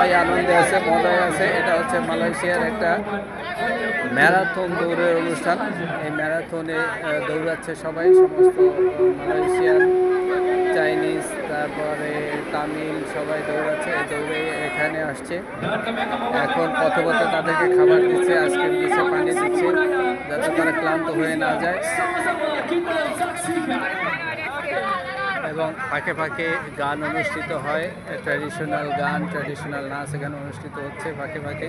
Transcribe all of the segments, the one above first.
সবাই আনন্দে আছে, মজায় আছে। এটা হচ্ছে মালয়েশিয়ার একটা ম্যারাথন দৌড়ের অনুষ্ঠান। এই ম্যারাথনে দৌড়াচ্ছে সবাই, সমস্ত মালয়েশিয়ান, চাইনিজ, তারপরে তামিল সবাই দৌড়াচ্ছে। দৌড়ে এখানে আসছে। এখন পথে তাদেরকে খাবার দিচ্ছে, আইসক্রিম দিচ্ছে, পানি দিচ্ছে, যাতে তারা ক্লান্ত হয়ে না যায়। এবং ফাঁকে ফাঁকে গান অনুষ্ঠিত হয়। ট্র্যাডিশনাল গান ট্র্যাডিশনাল নাচ এখানে অনুষ্ঠিত হচ্ছে ফাঁকে ফাঁকে।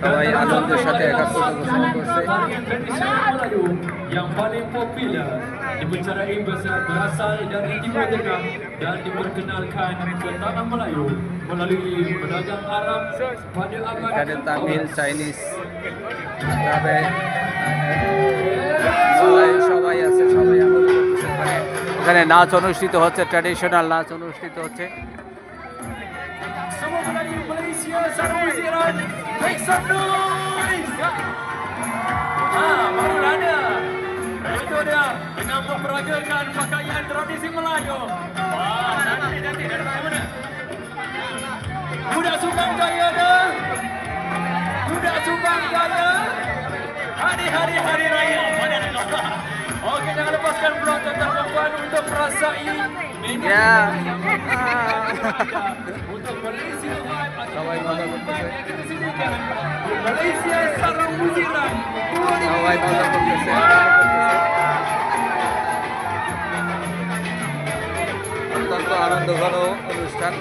সবাই আনন্দের সাথে করছে। এখানে তামিল চাইনিজ এখানে নাচ অনুষ্ঠিত হচ্ছে ট্র্যাডিশনাল নাচ অনুষ্ঠিত হচ্ছে। হারি হারি হারি রাই bukan untuk merasai ya untuk Malaysia vibe atau Malaysia secara muziran Awai bangga pembesar Tonton Aran Dogano Ruskan